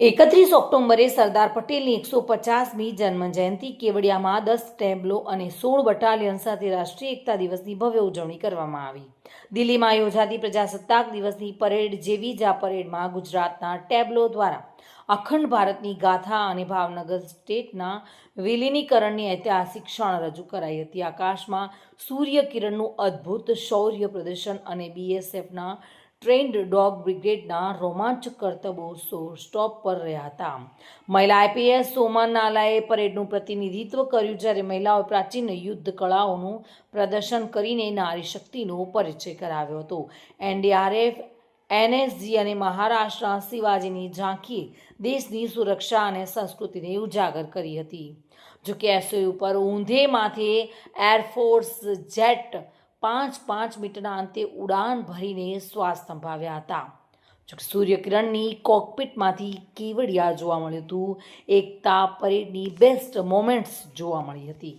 એકત્રીસ ઓક્ટોબરે સરદાર પટેલની એકસો પચાસમી જન્મજયંતિ કેવડિયામાં દસ ટેબ્લો અને સોળ બટાલિયન સાથે રાષ્ટ્રીય એકતા દિવસની ભવ્ય ઉજવણી કરવામાં આવી. દિલ્હીમાં યોજાતી પ્રજાસત્તાક દિવસની પરેડ જેવી જ આ પરેડમાં ગુજરાતના ટેબ્લો દ્વારા અખંડ ભારતની ગાથા અને ભાવનગર સ્ટેટના વિલીનીકરણની ઐતિહાસિક ક્ષણ રજૂ કરાઈ હતી. આકાશમાં સૂર્યકિરણનું અદ્ભુત શૌર્ય પ્રદર્શન અને બીએસએફના ટ્રેન્ડ ડોગ બ્રિગેડના રોમાંચક કરતબો સ્ટોપ પર રહ્યા હતા. મહિલા આઈપીએસ સોમન નાલાએ પરેડનું પ્રતિનિધિત્વ કર્યું જ્યારે મહિલાઓએ પ્રાચીન યુદ્ધ કળાઓનું પ્રદર્શન કરીને નારી શક્તિનો પરિચય કરાવ્યો હતો. એનડીઆરએફ, એનએસજી અને મહારાષ્ટ્રના શિવાજીની ઝાંખીએ દેશની સુરક્ષા અને સંસ્કૃતિને ઉજાગર કરી હતી. જોકે એસઓયુ ઉપર ઊંધે માથે એરફોર્સ જેટ પાંચ પાંચ મીટરના અંતે ઉડાન ભરીને શ્વાસ સંભાવ્યા હતા. જોકે સૂર્યકિરણની કોકપિટમાંથી કેવડિયા જોવા મળ્યું હતું. એકતા પરેડની બેસ્ટ મોમેન્ટ્સ જોવા મળી હતી.